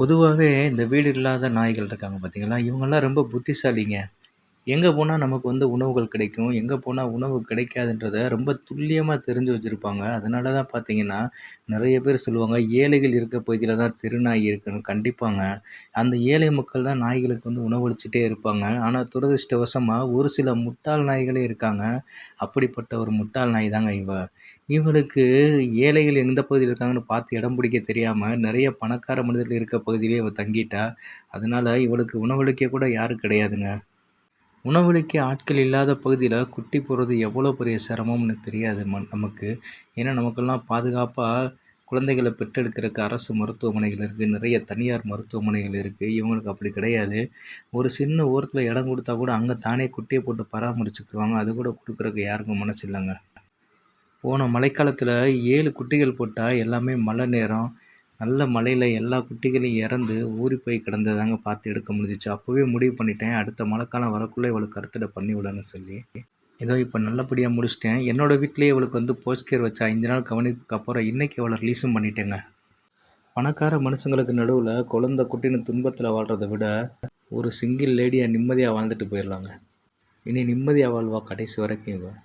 பொதுவாகவே இந்த வீடு இல்லாத நாய்கள் இருக்காங்க பார்த்தீங்களா, இவங்கெல்லாம் ரொம்ப புத்திசாலிங்க. எங்கே போனால் நமக்கு வந்து உணவுகள் கிடைக்கும், எங்கே போனால் உணவு கிடைக்காதுன்றத ரொம்ப துல்லியமாக தெரிஞ்சு வச்சுருப்பாங்க அதனால தான் பார்த்தீங்கன்னா, நிறைய பேர் சொல்லுவாங்க, ஏழைகள் இருக்க பகுதியில் தான் தெருநாய் இருக்குன்னு. கண்டிப்பாங்க. அந்த ஏழை மக்கள் தான் நாய்களுக்கு வந்து உணவளிச்சுட்டே இருப்பாங்க. ஆனால் துரதிர்ஷ்டவசமாக ஒரு சில முட்டாள் நாய்களே இருக்காங்க. அப்படிப்பட்ட ஒரு முட்டாள் நாய் தாங்க இவ. இவளுக்கு ஏழைகள் எந்த பகுதியில் இருக்காங்கன்னு பார்த்து இடம் பிடிக்க தெரியாமல் நிறைய பணக்கார மனிதர்கள் இருக்க பகுதியிலேயே இவள் தங்கிட்டா. அதனால இவளுக்கு உணவளிக்க கூட யாரும் கிடையாதுங்க. உணவளிக்க ஆட்கள் இல்லாத பகுதியில் குட்டி போடுறது எவ்வளோ பெரிய சிரமம்னு தெரியாது ம நமக்கு. ஏன்னா நமக்கெல்லாம் பாதுகாப்பாக குழந்தைகளை பெற்றெடுக்கிறதுக்கு அரசு மருத்துவமனைகள் இருக்குது நிறைய தனியார் மருத்துவமனைகள் இருக்குது இவங்களுக்கு அப்படி கிடையாது. ஒரு சின்ன ஓரத்தில் இடம் கொடுத்தா கூட அங்கே தானே குட்டியை போட்டு பராமரிச்சுக்குவாங்க அது கூட கொடுக்குறக்கு யாருக்கும் மனசு இல்லைங்க போன மழைக்காலத்தில் ஏழு குட்டிகள் போட்டால் எல்லாமே மழை நேரம். நல்ல மழையில் எல்லா குட்டிகளையும் இறந்து ஊறி போய் கிடந்ததாங்க பார்த்து எடுக்க முடிஞ்சிச்சு அப்போவே முடிவு பண்ணிட்டேன். அடுத்த மழைக்காலம் வரக்குள்ளே இவளுக்கு கருத்தடை பண்ணி விடணும்னு சொல்லி. ஏதோ இப்போ நல்லபடியாக முடிச்சுட்டேன். என்னோட வீட்டிலேயே இவளுக்கு வந்து போஸ்ட் கேர் வச்சா அஞ்சு நாள் கவனிப்புக்கு அப்புறம் இன்னைக்கு இவள ரிலீஸும் பண்ணிட்டேங்க. பணக்கார மனுஷங்களுக்கு நடுவில் குழந்தை குட்டின்னு துன்பத்தில் வாழ்கிறத விட, ஒரு சிங்கிள் லேடியாக நிம்மதியாக வாழ்ந்துட்டு போயிடலாங்க இனி நிம்மதியாக வாழ்வா கடைசி வரைக்கும் இவன்